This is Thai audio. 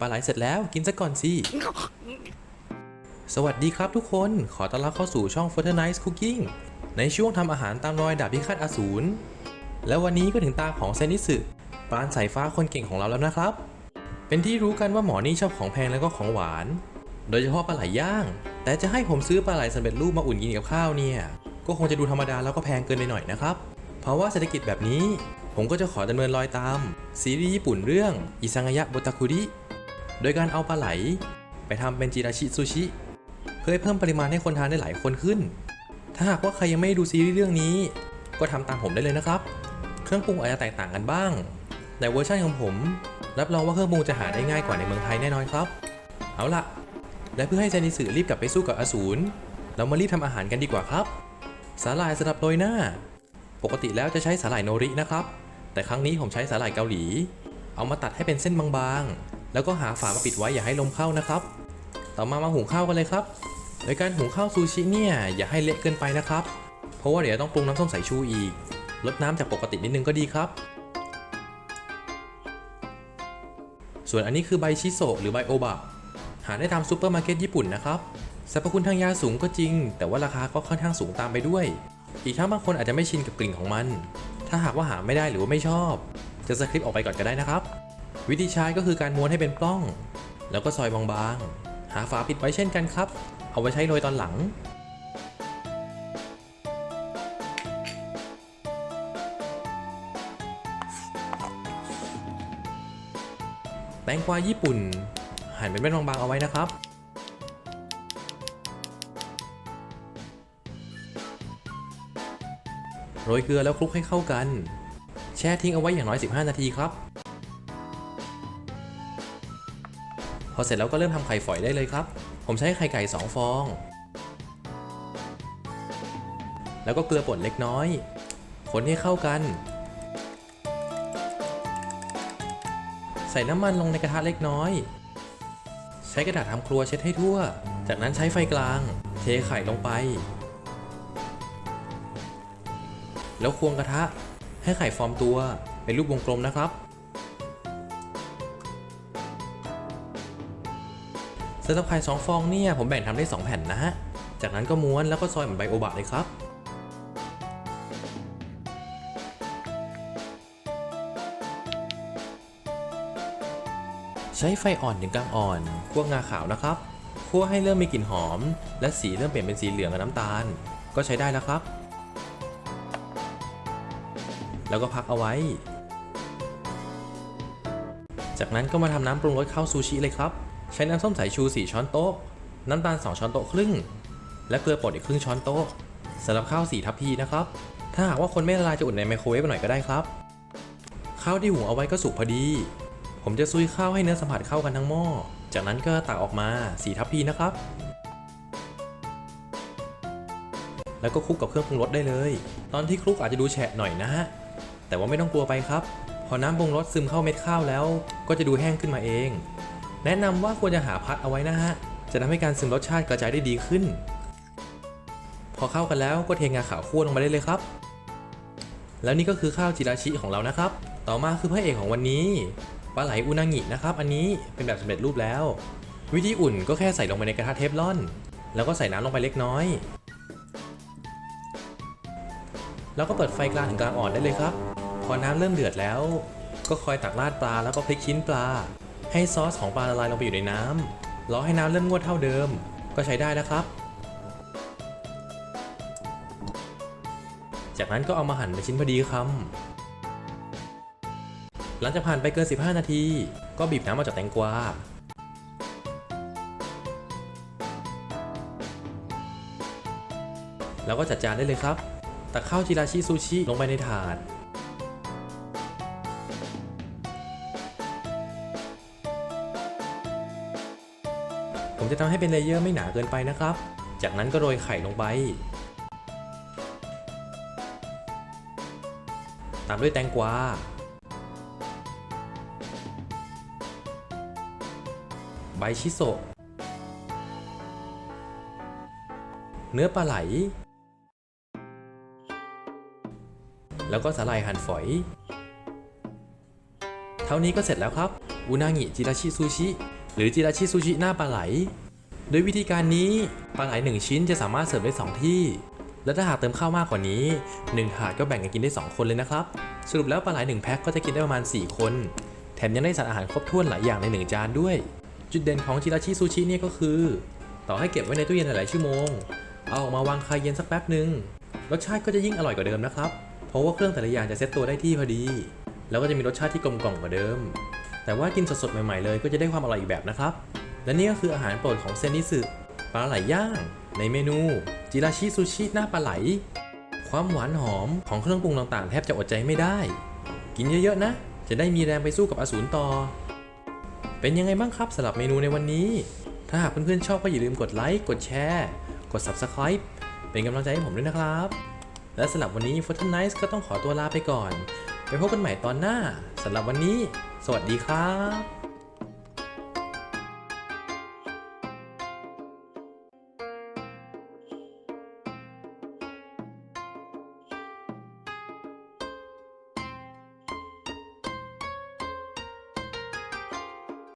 ปลาไหลเสร็จแล้วกินซะก่อนสิ สวัสดีครับทุกคน ขอต้อนรับเข้าสู่ช่อง f o r t n i t e Cooking ในช่วงทำอาหารตามรอยดาบพิฆาตอสูร แล้ววันนี้ก็ถึงตาของเซนิสึปาณสายฟ้าคนเก่งของเราแล้วนะครับ เป็นที่รู้กันว่าหมอนี่ชอบของแพงแล้วก็ของหวาน โดยเฉพาะปลาไหลย่าง แต่จะให้ผมซื้อปลาไหลสำเร็จรูปมาอุ่นกินกับข้าวเนี่ย ก็คงจะดูธรรมดาแล้วก็แพงเกินไปหน่อยนะครับ เพราะว่าเศรษฐกิจแบบนี้ผมก็จะขอดำเนินรอยตาม ซีรีส์ญี่ปุ่นเรื่อง อิซังยะโบตาคุริ โดยการเอาปลาไหล ไปทำเป็นจิราชิซูชิ เพื่อเพิ่มปริมาณให้คนทานได้หลายคนขึ้น ถ้าหากว่าใครยังไม่ได้ดูซีรีส์เรื่องนี้ ก็ทำตามผมได้เลยนะครับ เครื่องปรุงอาจจะแตกต่างกันบ้าง ในเวอร์ชันของผม รับรองว่าเครื่องปรุงจะหาได้ง่ายกว่าในเมืองไทยแน่นอนครับ เอาล่ะ และเพื่อให้เซนิสึรีบกลับไปสู้กับอสูร เรามารีบทำอาหารกันดีกว่าครับ สาหร่ายสำหรับโรยหน้า ปกติแล้วจะใช้สาหร่ายโนรินะครับ แต่ครั้งนี้ผมใช้สาหร่ายเกาหลี เอามาตัดให้เป็นเส้นบางๆ แล้วก็หาฝามาปิดไว้อย่าให้ลมเข้านะครับ ต่อมามาหุงข้าวกันเลยครับโดยการหุงข้าวซูชิเนี่ยอย่าให้เละเกินไปนะครับ เพราะว่าเดี๋ยวต้องปรุงน้ำส้มสายชูอีก ลดน้ำจากปกตินิดนึงก็ดีครับ ส่วนอันนี้คือใบชิโซะหรือใบโอบะหาได้ตามซูเปอร์มาร์เก็ตญี่ปุ่นนะครับสรรพคุณทางยาสูงก็จริง แต่ว่าราคาก็ค่อนข้างสูงตามไปด้วย อีกทั้งบางคนอาจจะไม่ชินกับกลิ่นของมัน ถ้าหากว่าหาไม่ได้หรือว่าไม่ชอบ จะสคริปต์ออกไปก่อนก็ได้นะครับ วิธีใช้ก็คือการม้วนให้เป็นปล้อง แล้วก็ซอยบางๆ หาฝาปิดไว้เช่นกันครับ เอาไว้ใช้โรยตอนหลัง แตงกวาญี่ปุ่น หั่นเป็นเม็ดบางๆเอาไว้นะครับโรยเกลือแล้วคลุกให้เข้ากัน แช่ทิ้งเอาไว้อย่างน้อย 15 นาทีครับ พอเสร็จแล้วก็เริ่มทำไข่ฝอยได้เลยครับ ผมใช้ไข่ไก่ 2 ฟอง แล้วก็เกลือป่นเล็กน้อย คนให้เข้ากัน ใส่น้ำมันลงในกระทะเล็กน้อย ใช้กระดาษทำครัวเช็ดให้ทั่ว จากนั้นใช้ไฟกลาง เทไข่ลงไป แล้วควงกระทะให้ไข่ฟอร์มตัวเป็นรูปวงกลมนะครับ สำหรับไข่สองฟองเนี่ยผมแบ่งทำได้ 2 แผ่นนะฮะ จากนั้นก็ม้วนแล้วก็ซอยเหมือนใบโอบะเลยครับ ใช้ไฟอ่อนถึงกลางอ่อนคั่วงาขาวนะครับคั่วให้เริ่มมีกลิ่นหอม และสีเริ่มเปลี่ยนเป็นสีเหลืองกับน้ำตาล ก็ใช้ได้แล้วครับ แล้วก็พักเอาไว้ จากนั้นก็มาทำน้ำปรุงรสข้าวซูชิเลยครับ ใช้น้ำส้มสายชู 4 ช้อนโต๊ะ น้ำตาล 2 ช้อนโต๊ะครึ่ง และเกลือป่นอีกครึ่งช้อนโต๊ะสำหรับข้าว 4 ทัพพีนะครับ ถ้าหากว่าคนไม่ละลายจะอุ่นในไมโครเวฟหน่อยก็ได้ครับ ข้าวที่หุงเอาไว้ก็สุกพอดี ผมจะซุยข้าวให้เนื้อสัมผัสเข้ากันทั้งหม้อ จากนั้นก็ตักออกมา 4 ทัพพีนะครับ แล้วก็คลุกกับเครื่องปรุงรสได้เลย ตอนที่คลุกอาจจะดูแฉะหน่อยนะฮะ แต่ว่าไม่ต้องกลัวไปครับ พอน้ำปรุงรสซึมเข้าเม็ดข้าวแล้ว ก็จะดูแห้งขึ้นมาเอง แนะนำว่าควรจะหาพัดเอาไว้นะฮะ จะทำให้การซึมรสชาติกระจายได้ดีขึ้น พอเข้ากันแล้วก็เทงาขาวคั่วลงมาได้เลยครับ แล้วนี่ก็คือข้าวจิราชิของเรานะครับ ต่อมาคือพระเอกของวันนี้ปลาไหลอุนางินะครับ อันนี้เป็นแบบสำเร็จรูปแล้ว วิธีอุ่นก็แค่ใส่ลงไปในกระทะเทฟลอน แล้วก็ใส่น้ำลงไปเล็กน้อย แล้วก็เปิดไฟกลางถึงกลางอ่อนได้เลยครับ พอน้ำเริ่มเดือดแล้ว ก็คอยตักราดปลาแล้วก็พลิกชิ้นปลา ให้ซอสของปลาละลายลงไปอยู่ในน้ำรอให้น้ำเริ่มงวดเท่าเดิม ก็ใช้ได้แล้วครับ จากนั้นก็เอามาหั่นเป็นชิ้นพอดีคำหลังจากผ่านไปเกิน 15 นาที ก็บีบน้ำออกจากแตงกวาแล้วก็จัดจานได้เลยครับ ตักข้าวจิราชิซูชิลงไปในถาด ผมจะทำให้เป็นเลเยอร์ไม่หนาเกินไปนะครับ จากนั้นก็โรยไข่ลงไป ตามด้วยแตงกวา ใบชิโซะ เนื้อปลาไหล แล้วก็สาหร่ายหั่นฝอย เท่านี้ก็เสร็จแล้วครับอุนางิจิราชิซูชิ หรือจิราชิซูชิหน้าปลาไหล โดยวิธีการนี้ปลาไหล1ชิ้นจะสามารถเสิร์ฟได้ 2 ที่ และถ้าหากเติมข้าวมากกว่านี้ 1 ถาดก็แบ่งกันกินได้ 2 คนเลยนะครับ สรุปแล้วปลาไหล1แพ็คก็จะกินได้ประมาณ 4 คน แถมยังได้สารอาหารครบถ้วนหลายอย่างใน 1 จานด้วย จุดเด่นของจิราชิซูชิเนี่ยก็คือ ต่อให้เก็บไว้ในตู้เย็นหลายชั่วโมง เอาออกมาวางคายเย็นสักแป๊บหนึ่งรสชาติก็จะยิ่งอร่อยกว่าเดิมนะครับ เพราะว่าเครื่องแต่ละอย่างจะเซ็ตตัวได้ที่พอดี แล้วก็จะมีรสชาติที่กลมกล่อมกว่าเดิม แต่ว่ากินสดๆใหม่ๆเลยก็จะได้ความอร่อยอีกแบบนะครับ และนี่ก็คืออาหารโปรดของเซนนิสึปลาไหลย่าง ในเมนู จิราชิซูชิหน้าปลาไหล ความหวานหอมของเครื่องปรุงต่างๆ แทบจะอดใจไม่ได้ กินเยอะๆนะ จะได้มีแรงไปสู้กับอสูรต่อ เป็นยังไงบ้างครับสำหรับเมนูในวันนี้ ถ้าหากเพื่อนๆชอบก็อย่าลืมกดไลค์กดแชร์กด Subscribe เป็นกำลังใจให้ผมด้วยนะครับ และสำหรับวันนี้ f o r t n i c e ก็ต้องขอตัวลาไปก่อน ไปพบกันใหม่ตอนหน้าสำหรับวันนี้ สวัสดีครับ